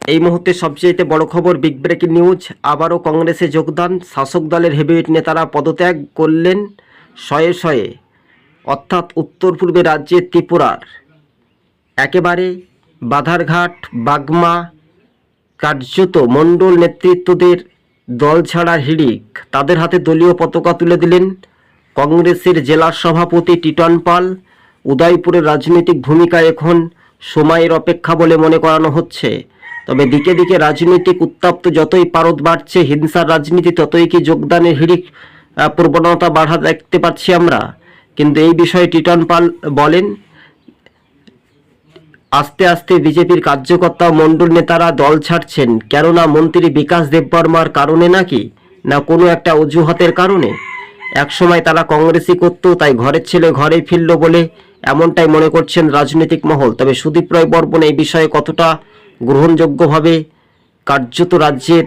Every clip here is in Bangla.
এই মুহূর্তে সবচেয়ে বড় খবর বিগ ব্রেকিং নিউজ আবারও কংগ্রেসে যোগদান। শাসক দলের হেভিওয়েট নেতারা পদত্যাগ করলেন শয়ে শয়ে, অর্থাৎ উত্তর পূর্বে রাজ্যের ত্রিপুরার। একেবারে বাধারঘাট, বাগমা, কার্যত মণ্ডল নেতৃত্বদের দল ছাড়া হিড়িক। তাদের হাতে দলীয় পতাকা তুলে দিলেন কংগ্রেসের জেলা সভাপতি টিটন পাল। উদয়পুরের রাজনৈতিক ভূমিকা এখন সময়ের অপেক্ষা বলে মনে করানো হচ্ছে। তবে দিকে দিকে রাজনৈতিক উত্তাপ্ত যতই পারদ বাড়ছে, হিংসার রাজনীতি ততই কি যোগদানের হিড়িক প্রবণতা বাড়া দেখতে পাচ্ছি আমরা। কিন্তু এই বিষয়ে টিটন পাল বলেন, আস্তে আস্তে বিজেপির কার্যকর্তা মণ্ডল নেতারা দল ছাড়ছেন। কেননা মন্ত্রী বিকাশ দেববর্মার কারণে নাকি, না কোনো একটা অজুহাতের কারণে? একসময় তারা কংগ্রেসই করত, তাই ঘরের ছেলে ঘরে ফিরল বলে এমনটাই মনে করছেন রাজনৈতিক মহল। তবে সুদীপ রায় বর্মন এই বিষয়ে কতটা গ্রহণযোগ্যভাবে কার্যত রাজ্যের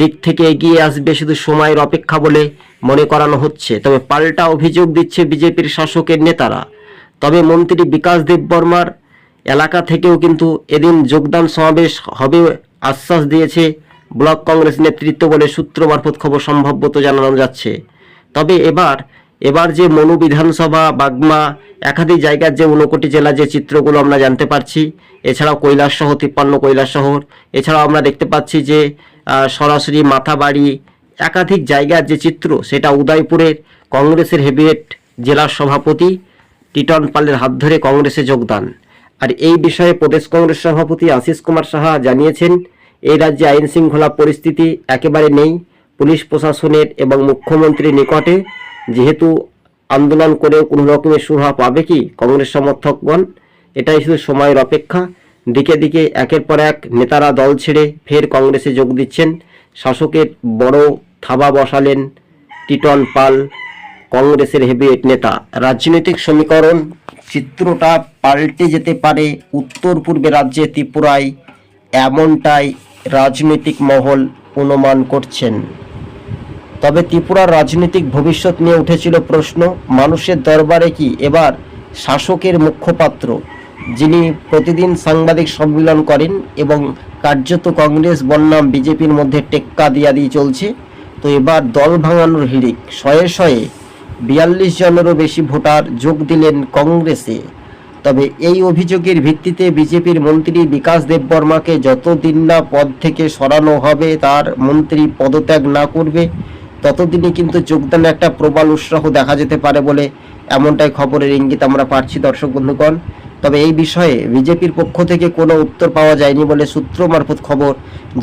দিক থেকে এগিয়ে আসবে শুধু সময়ের অপেক্ষা বলে মনে করানো হচ্ছে। তবে পাল্টা অভিযোগ দিচ্ছে বিজেপির শাসকের নেতারা। তবে মন্ত্রী বিকাশ দেববর্মার এলাকা থেকেও কিন্তু এদিন যোগদান সমাবেশ হবে আশ্বাস দিয়েছে ব্লক কংগ্রেস নেতৃত্ব বলে সূত্র মারফত খবর সম্ভবত জানানো যাচ্ছে। তবে এবার এবার যে মনু বিধানসভা, বাগমা, একাধিক জায়গার যে ঊনকোটি জেলার যে চিত্রগুলো আমরা জানতে পারছি, এছাড়াও কৈলাস কৈলাসসহ, তিপ্পান্ন কৈলাস শহর এছাড়াও আমরা দেখতে পাচ্ছি যে সরাসরি মাথাবাড়ি একাধিক জায়গার যে চিত্র, সেটা উদয়পুরের কংগ্রেসের হেভিয়েট জেলার সভাপতি টিটন পালের হাত ধরে কংগ্রেসে যোগদান। আর এই বিষয়ে প্রদেশ কংগ্রেস সভাপতি আশিস কুমার সাহা জানিয়েছেন এই রাজ্যে আইন শৃঙ্খলা পরিস্থিতি একেবারে নেই। পুলিশ প্রশাসনের এবং মুখ্যমন্ত্রীর নিকটে যেহেতু আন্দোলন করেও কোনো রকমের সুরাহা পাবে কি কংগ্রেস সমর্থকগণ? এটাই শুধু সময়ের অপেক্ষা। দিকে দিকে একের পর এক নেতারা দল ছেড়ে ফের কংগ্রেসে যোগ দিচ্ছেন। শাসকের বড় থাবা বসালেন টিটন পাল, কংগ্রেসের হেভিওয়েট নেতা। রাজনৈতিক সমীকরণ চিত্রটা পাল্টে যেতে পারে উত্তর পূর্বে রাজ্যে ত্রিপুরায়। এমনটাই রাজনৈতিক মহল অনুমান করছেন। তবে ত্রিপুরার রাজনৈতিক ভবিষ্যৎ নিয়ে উঠেছিল প্রশ্ন, মানুষের দরবারে কি এবার শাসকের মুখপাত্র? যিনি প্রতিদিন সাংবাদিক সম্মেলন করেন এবং কার্যত কংগ্রেস, বনাম বিজেপির মধ্যে টেক্কা দিয়া দিয়ে চলছে, তো এবার দল ভাঙানোর হিড়িক। শয়ে শয়ে বিয়াল্লিশ জনেরও বেশি ভোটার যোগ দিলেন কংগ্রেসে। তবে এই অভিযোগের ভিত্তিতে বিজেপির মন্ত্রী বিকাশ দেববর্মাকে যতদিন না পদ থেকে সরানো হবে, তার মন্ত্রী পদত্যাগ না করবে ততদিনই কিন্তু যোগদানে একটা প্রবল উৎসাহ দেখা যেতে পারে বলে এমনটাই খবরের ইঙ্গিত আমরা পাচ্ছি দর্শক বন্ধুগণ। তবে এই বিষয়ে বিজেপির পক্ষ থেকে কোনো উত্তর পাওয়া যায়নি বলে সূত্র মারফত খবর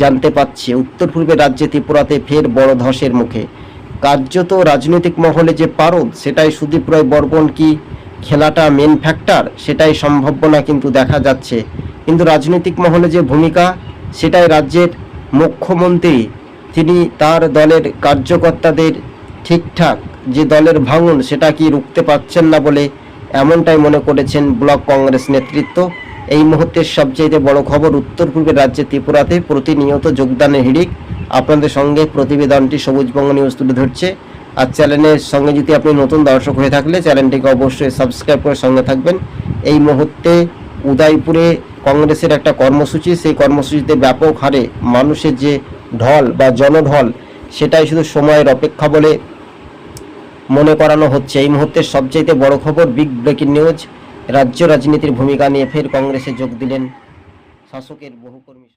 জানতে পারছে উত্তর পূর্বের রাজ্যে ত্রিপুরাতে ফের বড় ধসের মুখে। কার্যত রাজনৈতিক মহলে যে পারদ, সেটাই সুদীপ রায় বর্মন কি খেলাটা মেন ফ্যাক্টর সেটাই সম্ভাবনা কিন্তু দেখা যাচ্ছে। কিন্তু রাজনৈতিক মহলে যে ভূমিকা, সেটাই রাজ্যের মুখ্যমন্ত্রী তিনি তার দলের কার্যকর্তাদের ঠিকঠাক যে দলের ভাঙন সেটা কি রুখতে পারছেন না বলে এমনটাই মনে করেছেন ব্লক কংগ্রেস নেতৃত্ব। এই মুহূর্তের সবচেয়ে বড় খবর উত্তর পূর্বের রাজ্যে ত্রিপুরাতে প্রতিনিয়ত যোগদানের হিড়িক। আপনাদের সঙ্গে প্রতিবেদনটি সবুজবঙ্গ নিউজ তুলে ধরছে। আর চ্যানেলের সঙ্গে যদি আপনি নতুন দর্শক হয়ে থাকলে চ্যানেলটিকে অবশ্যই সাবস্ক্রাইব করে সঙ্গে থাকবেন। এই মুহূর্তে উদয়পুরে কংগ্রেসের একটা কর্মসূচি, সেই কর্মসূচিতে ব্যাপক হারে মানুষের যে ঢল বা জনঢল, সেটাই শুধু সময়ের অপেক্ষা বলে মনে করানো হচ্ছে। এই মুহূর্তের সবচেয়ে বড় খবর বিগ ব্রেকিং নিউজ, রাজ্য রাজনীতির ভূমিকা নিয়ে ফের কংগ্রেসে যোগ দিলেন শাসকের বহু কর্মী।